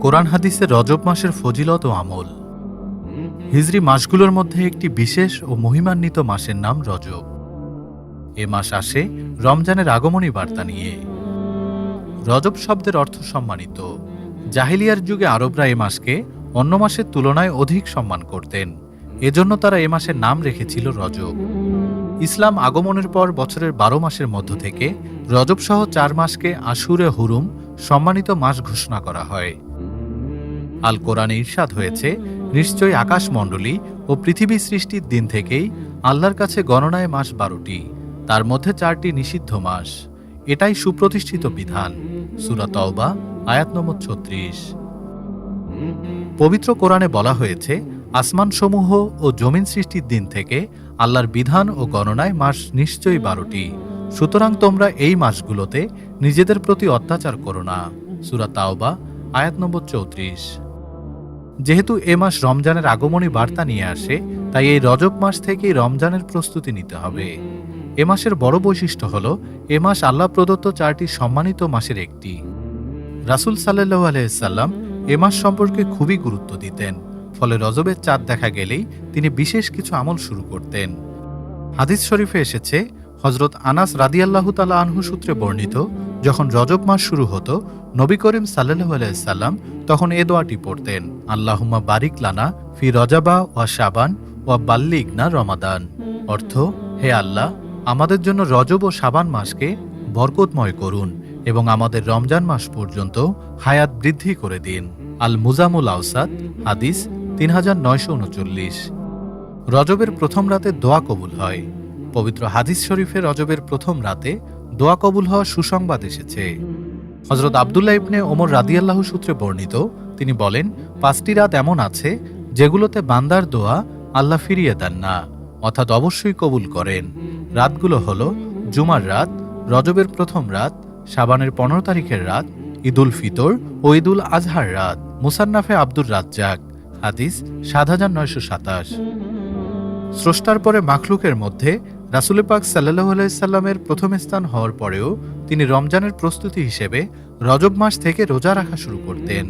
কোরআন হাদিসের রজব মাসের ফজিলত ও আমল। হিজরি মাসগুলোর মধ্যে একটি বিশেষ ও মহিমান্বিত মাসের নাম রজব। এ মাস আসে রমজানের আগমনী বার্তা নিয়ে। রজব শব্দের অর্থ সম্মানিত। জাহিলিয়ার যুগে আরবরা এ মাসকে অন্য মাসের তুলনায় অধিক সম্মান করতেন। এজন্য তারা এ মাসের নাম রেখেছিল রজব। ইসলাম আগমনের পর বছরের বারো মাসের মধ্য থেকে রজব সহ চার মাসকে আশুরে হুরুম সম্মানিত মাস ঘোষণা করা হয়। আল কোরআনে ইরশাদ হয়েছে, নিশ্চয়ই আকাশমণ্ডলী ও পৃথিবী সৃষ্টির দিন থেকেই আল্লাহর কাছে গণনায় মাস বারোটি, তার মধ্যে চারটি নিষিদ্ধ মাস। এটাই সুপ্রতিষ্ঠিত বিধান। সুরা তওবা, আয়াত নম্বর ছত্রিশ। পবিত্র কোরআনে বলা হয়েছে, আসমানসমূহ ও জমিন সৃষ্টির দিন থেকে আল্লাহর বিধান ও গণনায় মাস নিশ্চয়ই বারোটি। সুতরাং তোমরা এই মাসগুলোতে নিজেদের প্রতি অত্যাচার করো না। সুরা তাওবা, আয়াত নম্বর চৌত্রিশ। যেহেতু এ মাস রমজানের আগমনী বার্তা নিয়ে আসে, তাই এই রজব মাস থেকেই রমজানের প্রস্তুতি নিতে হবে। এ মাসের বড় বৈশিষ্ট্য হল, এ মাস আল্লাহ প্রদত্ত চারটি সম্মানিত মাসের একটি। রাসুল সাল্লাহ আলাইসাল্লাম এ মাস সম্পর্কে খুবই গুরুত্ব দিতেন। ফলে রজবের চাঁদ দেখা গেলেই তিনি বিশেষ কিছু আমল শুরু করতেন। হাদিস শরীফে এসেছে হজরত আনাস রাদিয়াল্লাহু তালা আনহু সূত্রে বর্ণিত, যখন রজব মাস শুরু হতো, নবী করিম সাল্লাহ আলাইসাল্লাম তখন এ দোয়াটি পড়তেন আল্লাহুমা বারিক লানা ফি রজাবা ওয়া শাবান ওয়া বাল্লিগনা রমাদান। অর্থ, হে আল্লাহ, আমাদের জন্য রজব ও শাবান মাসকে বরকতময় করুন এবং আমাদের রমজান মাস পর্যন্ত হায়াত বৃদ্ধি করে দিন। আল মুজামুল আউসাদ হাদিস তিন হাজার নয়শো উনচল্লিশ। রজবের প্রথম রাতে দোয়া কবুল হয়। পবিত্র হাদিস শরীফে রজবের প্রথম রাতে দোয়া কবুল হওয়া সুসংবাদ এসেছে। হজরত আবদুল্লাহ ইবনে ওমর রাদিয়াল্লাহু সূত্রে বর্ণিত, তিনি বলেন, পাঁচটি রাত এমন আছে যেগুলোতে বান্দার দোয়া আল্লাহ ফিরিয়ে দেন না, অর্থাৎ অবশ্যই কবুল করেন। রাতগুলো হল জুমার রাত, রজবের প্রথম রাত সাবানের পনেরো তারিখের রাত, ঈদুল ফিতর ও ঈদুল আজহার রাত, মুসান্নাফে আব্দুর রাজ্জাক। হাদিস সাত হাজার নয়শো সাতাশ। স্রষ্টার পরে মাখলুকের মধ্যে রাসুল পাক সাল্লাহ আলাইসাল্লামের প্রথম স্থান হওয়ার পরেও তিনি রমজানের প্রস্তুতি হিসেবে রজব মাস থেকে রোজা রাখা শুরু করতেন।